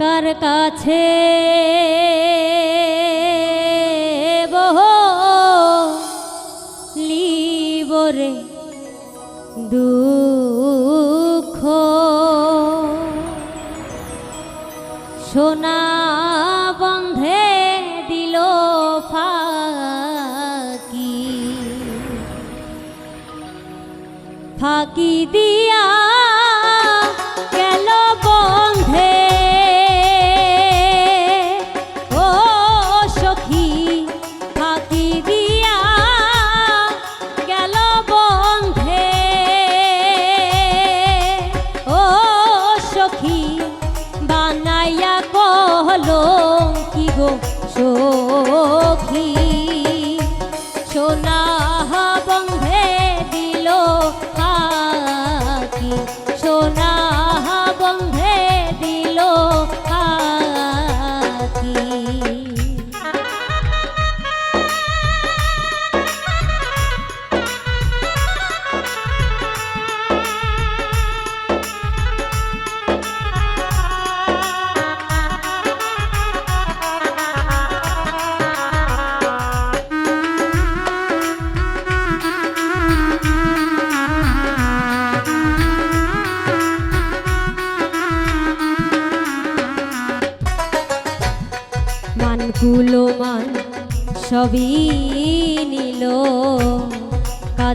কার কাছে বহ লিবরে সখী।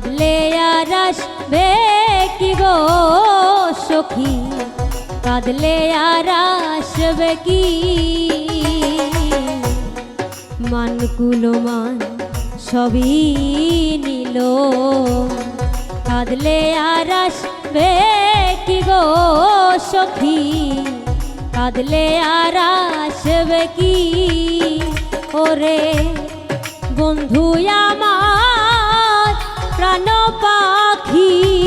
কাঁদলে আর আসবে কি গো সখী? কাঁদলে আর আসবে কি? মানকুলো মান সবই নিল। কাঁদলে আর আসবে কি গো সখী? কাঁদলে আর আসবে কি? ওরে বন্ধু আমার জানো পাখি।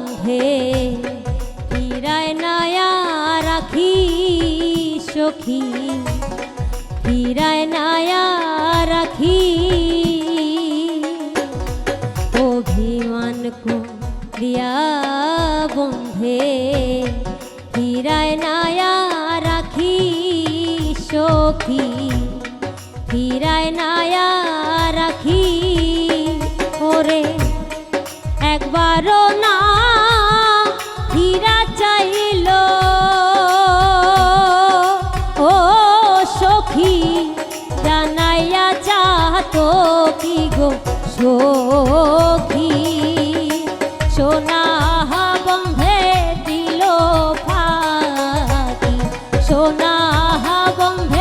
কান্ধে হীরায় নায়া রাখি সখী। হীরায় নায়া রাখি 번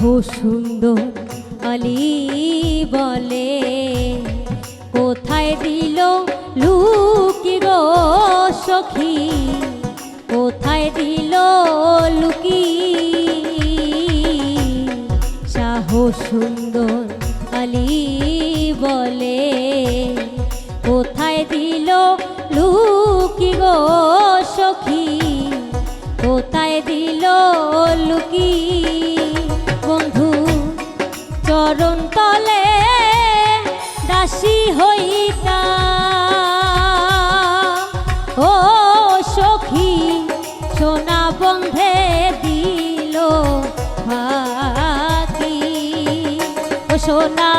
সুন্দর আলি বলে, কোথায় দিল লুকি গো সখী? কোথায় দিল লুকি শাহ সুন্দর আলি বলে, কোথায় দিল লুকি গো সখী? কোথায় দিল লুকি চরণ তলে দাসী হইতা। ও সখী সোনা বন্ধে দিল ও সোনা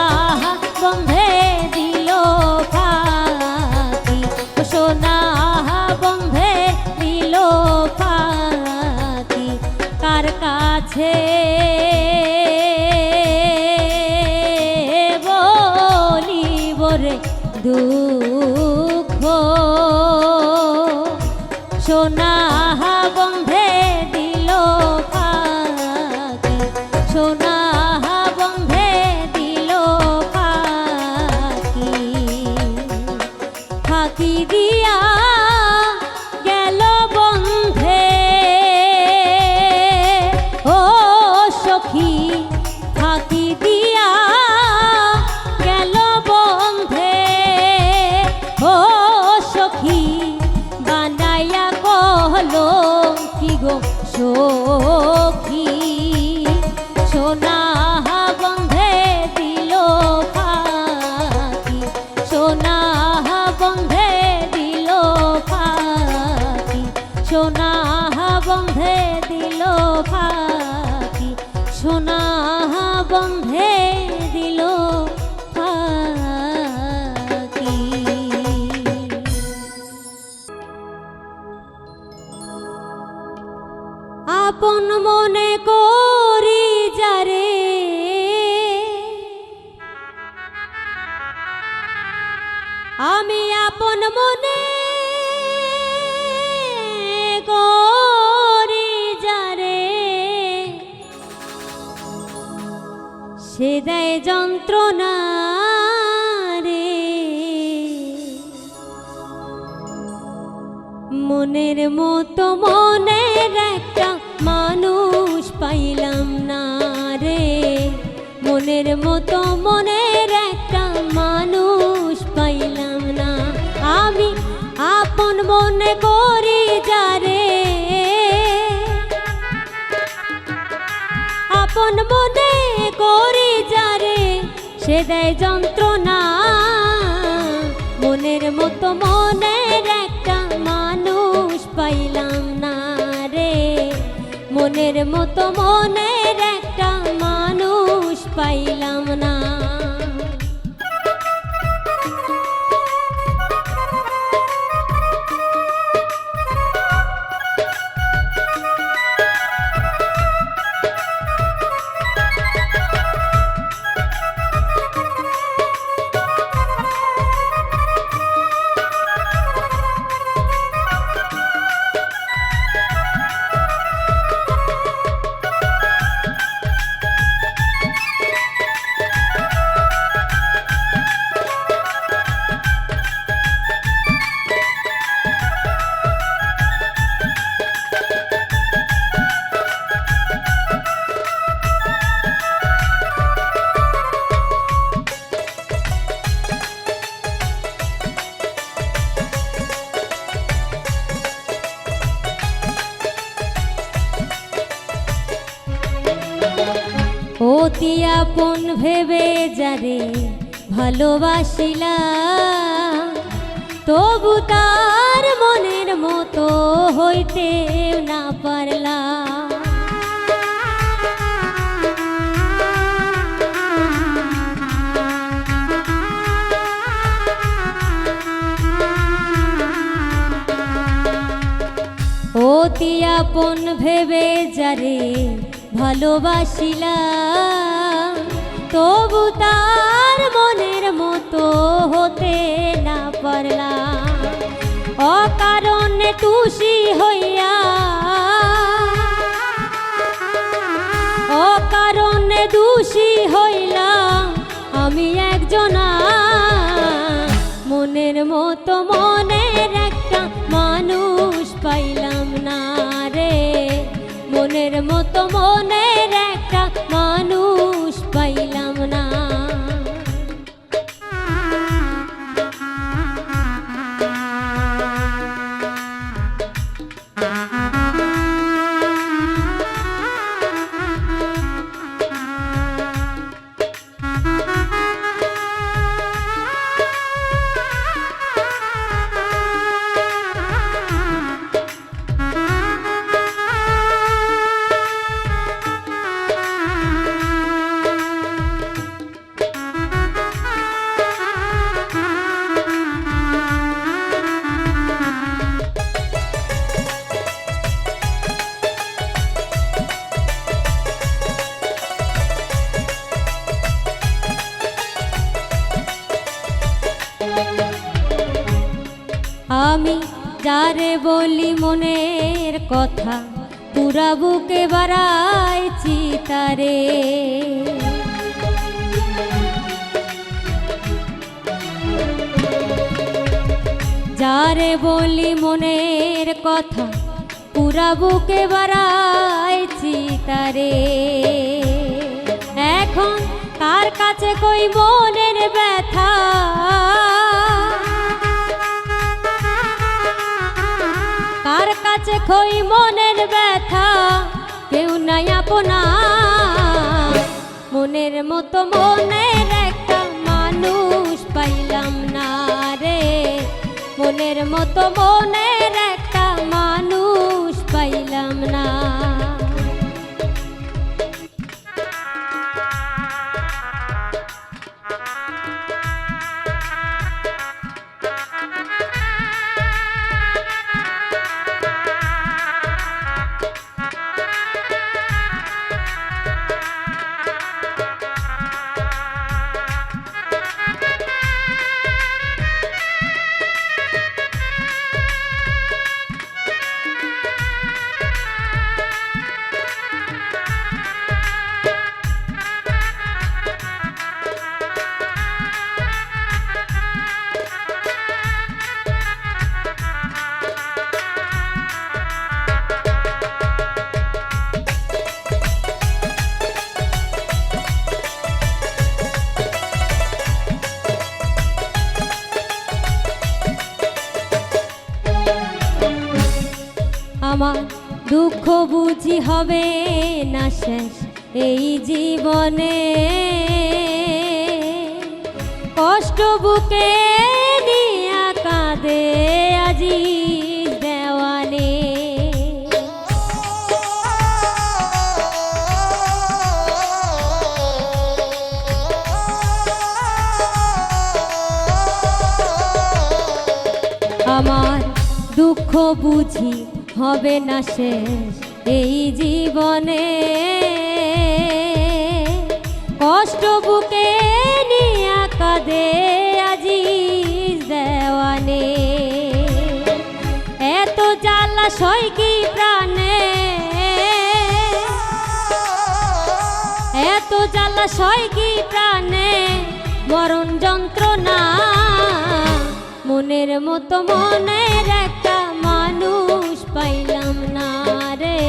যন্ত্রণা মনের মতো মনের একটা মানুষ পাইলাম না রে। মনের মতো মনের একটা মানুষ পাইলাম না। আমি আপন মনে দেয় যন্ত্রণা। মনের মতো মনের একটা মানুষ পাইলাম না রে। মনের মতো মনের অতি আপন ভেবে যারে ভালোবাসিলা, তবু তার মনের মতো হইতে না পারলা। অতি আপন ভেবে যারে ভালোবাসিলা তবু তার মনের মতো হতে না পারলা অকারণে তুষি হইয়া, অকারণে খুশি হইলাম। আমি একজনা কথা পুরা বুকে বাড়াইছি তারে যারে বলি মনের কথা পুরা বুকে বাড়াইছি তারে এখন কার কাছে কই মনের ব্যথা? কাছে খই মনের ব্যথা, কেউ নাই আপনা মনের মতো মনের একটা মানুষ পাইলাম না রে। মনের মতো মনের একটা মানুষ পাইলাম না। আমার দুঃখ বুঝি হবে না শেষ। এই জীবনে কষ্ট বুকে নিয়া কাঁদে আজি দেওয়ানে। এত জ্বালা সই কি প্রাণে? এত জ্বালা সই কি প্রাণে? মরণ যন্ত্রণা মনের মতো মনের একটা মানুষ পাইলাম না রে।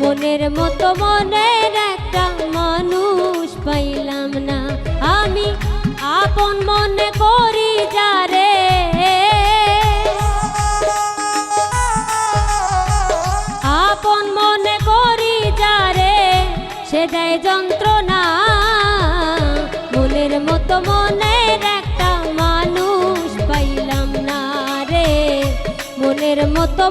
মনের মতো মনের একটা মানুষ পাইলাম না। আমি আপন মনে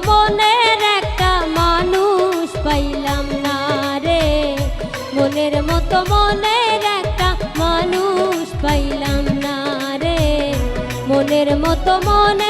মনের একটা মানুষ পাইলাম না রে। মনের মতো মনের একটা মানুষ পাইলাম না রে। মনের মতো মনের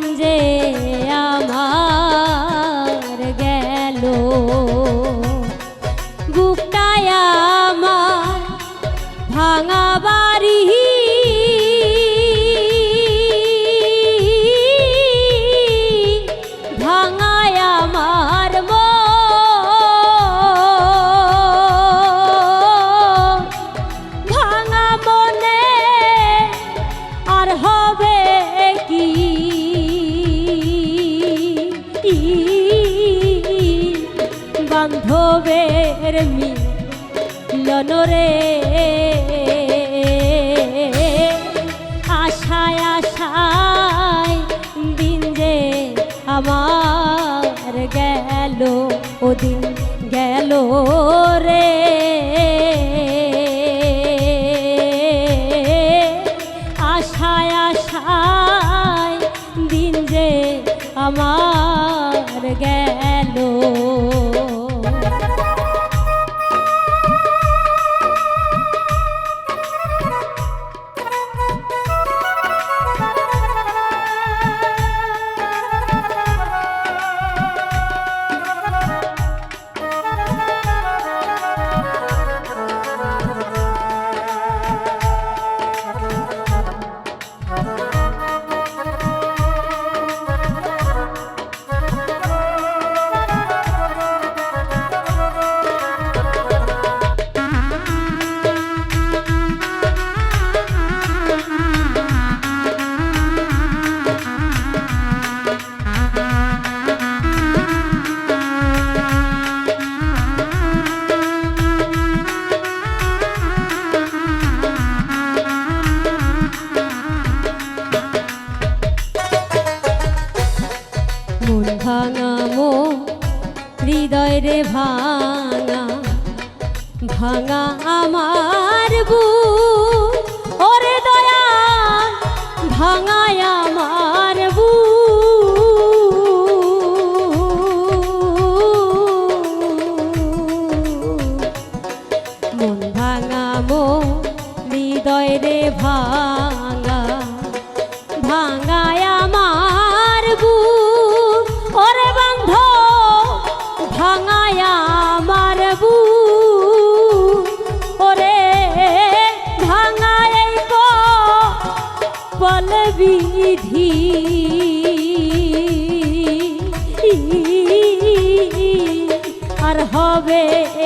দিন গেল ওদিন গেল রে। হবে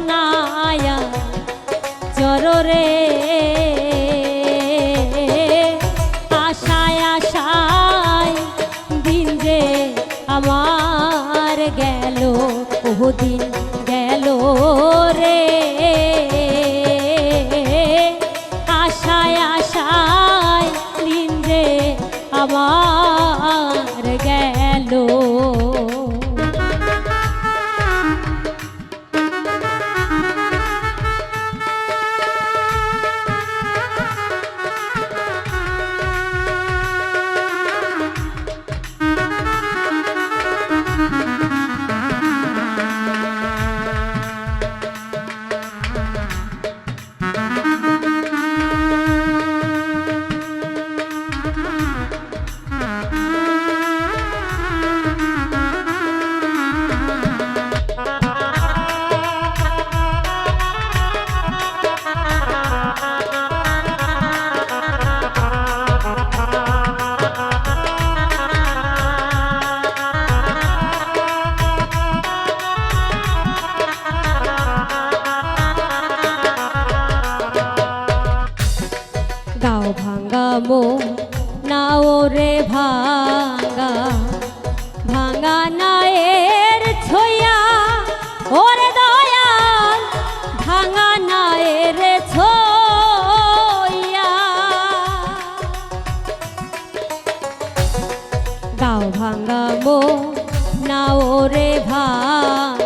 না আয়া চর রে তাও ভাঙাবো? না ওরে ভাঙ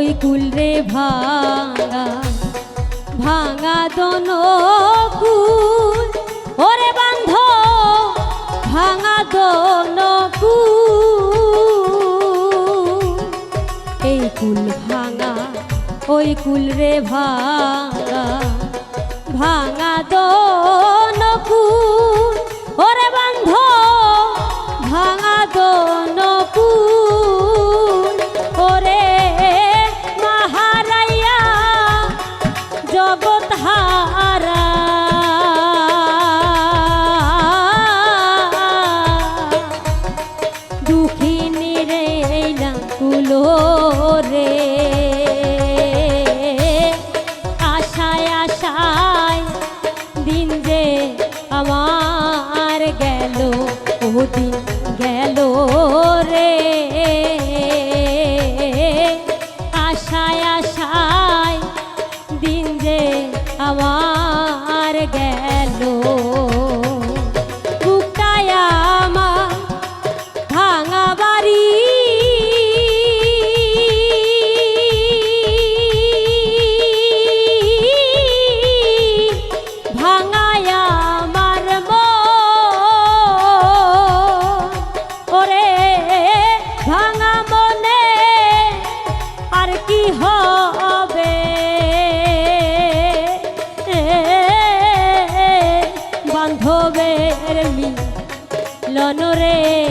ওই কুলরে ভাঙা ভাঙা দনো কুল। ওরে বান্ধ, ভাঙা দনো এই কুল ভাঙা, ওই কুলরে ভাঙা ভাঙা দনো কুল। চরণ রে